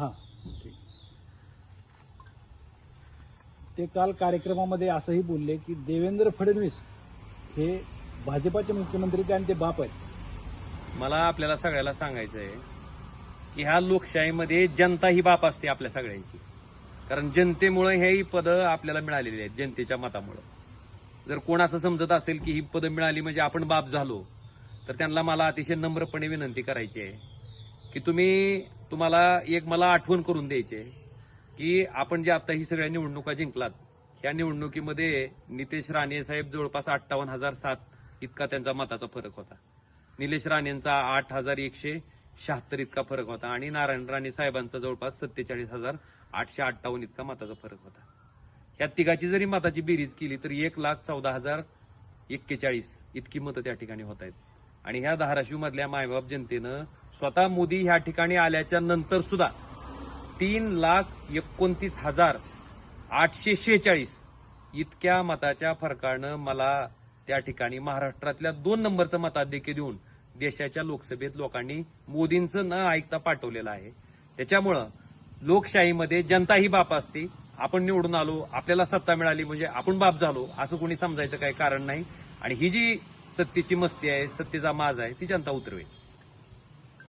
हां. ठीक ते काल कार्यक्रमामध्ये असंही बोलले की देवेंद्र फडणवीस हे भाजपाचे मुख्यमंत्री ते आणि ते बाप आहेत? मला आपल्याला सगळ्याला सांगायचं आहे की ह्या लोकशाहीमध्ये जनता ही बाप असते आपल्या सगळ्यांची. कारण जनतेमुळे ही पदं आपल्याला मिळालेली आहेत जनतेच्या मतामुळं. जर कोण असं समजत असेल की ही पदं मिळाली म्हणजे आपण बाप झालो तर त्यांना मला अतिशय नम्रपणे विनंती करायची आहे की तुम्ही तुम्हाला एक मला आठवण करून द्यायची आहे की आपण जे आता ही सगळ्या निवडणुका जिंकलात या निवडणुकीमध्ये नितेश राणे साहेब जवळपास अठ्ठावन्न हजार सात इतका त्यांचा मताचा फरक होता. निलेश राणेंचा आठ हजार एकशे शहात्तर इतका फरक होता आणि नारायण राणे साहेबांचा जवळपास सत्तेचाळीस हजार आठशे अठ्ठावन्न इतका मताचा फरक होता. या तिघाची जरी मताची बेरीज केली तर एक लाख चौदा हजार एक्केचाळीस इतकी मतं त्या ठिकाणी होत आहेत. आणि ह्या धाराशिव मधल्या मायबाप जनतेनं स्वतः मोदी ह्या ठिकाणी आल्याच्यानंतर सुद्धा तीन लाख एकोणतीस हजार आठशे शेहेचाळीस इतक्या मताच्या फरकानं मला त्या ठिकाणी महाराष्ट्रातल्या दोन नंबरचं मताधिक्य देऊन देशाच्या लोकसभेत लोकांनी मोदींचं न ऐकता पाठवलेलं आहे. त्याच्यामुळं लोकशाहीमध्ये जनता ही बाप असते. आपण निवडून आलो आपल्याला सत्ता मिळाली म्हणजे आपण बाप झालो असं कोणी समजायचं काही कारण नाही. आणि ही जी सत्तेची मस्ती आहे सत्तेचा माज आहे ती जनता उतरवेल.